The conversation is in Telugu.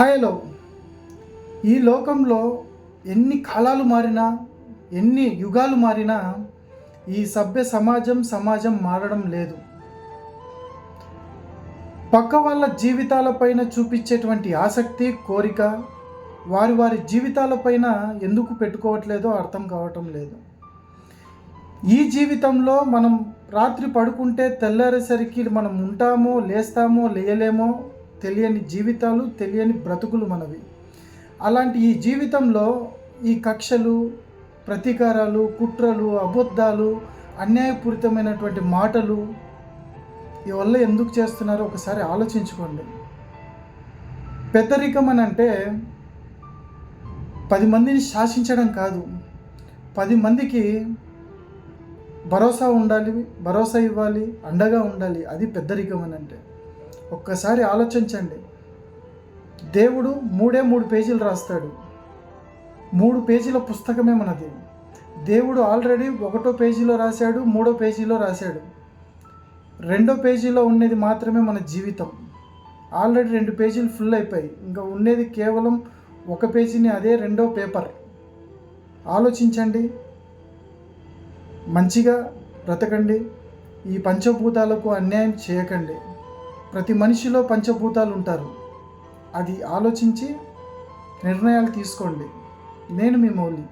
హాయ్లో ఈ లోకంలో ఎన్ని కాలాలు మారినా ఎన్ని యుగాలు మారినా ఈ సభ్య సమాజం సమాజం మారడం లేదు. పక్క వాళ్ళ జీవితాలపైన చూపించేటువంటి ఆసక్తి కోరిక వారి వారి జీవితాలపైన ఎందుకు పెట్టుకోవట్లేదో అర్థం కావటం లేదు. ఈ జీవితంలో మనం రాత్రి పడుకుంటే తెల్లారేసరికి మనం ఉంటామో లేస్తామో లేయలేమో తెలియని జీవితాలు తెలియని బ్రతుకులు మనవి. అలాంటి ఈ జీవితంలో ఈ కక్షలు ప్రతీకారాలు కుట్రలు అబద్ధాలు అన్యాయపూరితమైనటువంటి మాటలు ఈ వల్ల ఎందుకు చేస్తున్నారో ఒకసారి ఆలోచించుకోండి. పెద్దరికం అని అంటే పది మందిని శాసించడం కాదు. పది మందికి భరోసా ఉండాలి భరోసా ఇవ్వాలి అండగా ఉండాలి. అది పెద్దరికం అని అంటే ఒక్కసారి ఆలోచించండి. దేవుడు మూడే మూడు పేజీలు రాస్తాడు. మూడు పేజీల పుస్తకమే మనది. దేవుడు ఆల్రెడీ ఒకటో పేజీలో రాశాడు మూడో పేజీలో రాశాడు. రెండో పేజీలో ఉన్నది మాత్రమే మన జీవితం. ఆల్రెడీ రెండు పేజీలు ఫుల్ అయిపోయి ఇంకా ఉండేది కేవలం ఒక పేజీని అదే రెండో పేపర్. ఆలోచించండి. మంచిగా బ్రతకండి. ఈ పంచభూతాలకు అన్యాయం చేయకండి. ప్రతి మనిషిలో పంచభూతాలు ఉంటారు. అది ఆలోచించి నిర్ణయాలు తీసుకోండి. నేను మీ మౌలి.